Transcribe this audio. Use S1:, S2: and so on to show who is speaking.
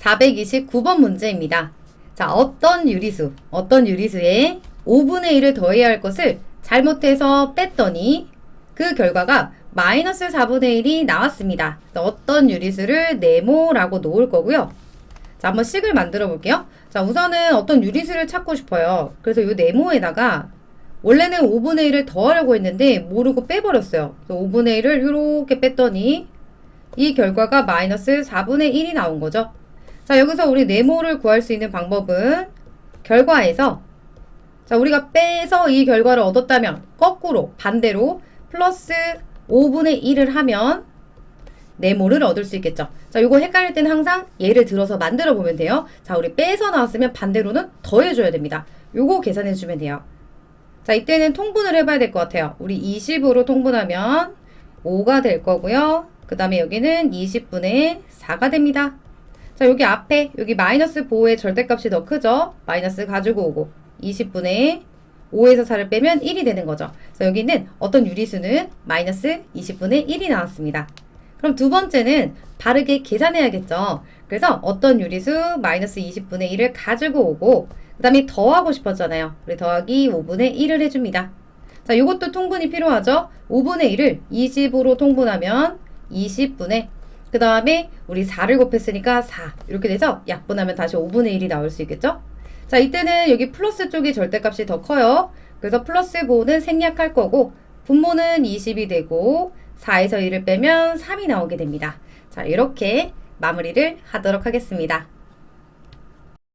S1: 429번 문제입니다. 자, 어떤 유리수, 어떤 유리수에 5분의 1을 더해야 할 것을 잘못해서 뺐더니 그 결과가 마이너스 4분의 1이 나왔습니다. 어떤 유리수를 네모라고 놓을 거고요. 자, 한번 식을 만들어 볼게요. 자, 우선은 어떤 유리수를 찾고 싶어요. 그래서 이 네모에다가 원래는 5분의 1을 더하려고 했는데 모르고 빼버렸어요. 그래서 5분의 1을 이렇게 뺐더니 이 결과가 마이너스 4분의 1이 나온 거죠. 자, 여기서 우리 네모를 구할 수 있는 방법은 결과에서 자, 우리가 빼서 이 결과를 얻었다면 거꾸로 반대로 플러스 5분의 1을 하면 네모를 얻을 수 있겠죠. 자, 요거 헷갈릴 때는 항상 예를 들어서 만들어 보면 돼요. 자, 우리 빼서 나왔으면 반대로는 더해줘야 됩니다. 요거 계산해 주면 돼요. 자, 이때는 통분을 해봐야 될 것 같아요. 우리 20으로 통분하면 5가 될 거고요. 그 다음에 여기는 20분의 4가 됩니다. 자, 여기 앞에 여기 마이너스 보호의 절대값이 더 크죠? 마이너스 가지고 오고 20분의 5에서 4를 빼면 1이 되는 거죠. 그래서 여기는 어떤 유리수는 마이너스 20분의 1이 나왔습니다. 그럼 두 번째는 바르게 계산해야겠죠. 그래서 어떤 유리수 마이너스 20분의 1을 가지고 오고 그 다음에 더하고 싶었잖아요. 우리 더하기 5분의 1을 해줍니다. 자, 이것도 통분이 필요하죠. 5분의 1을 20으로 통분하면 20분의 그 다음에 우리 4를 곱했으니까 4 이렇게 돼서 약분하면 다시 5분의 1이 나올 수 있겠죠? 자, 이때는 여기 플러스 쪽이 절대값이 더 커요. 그래서 플러스 보호는 생략할 거고 분모는 20이 되고 4에서 1을 빼면 3이 나오게 됩니다. 자, 이렇게 마무리를 하도록 하겠습니다.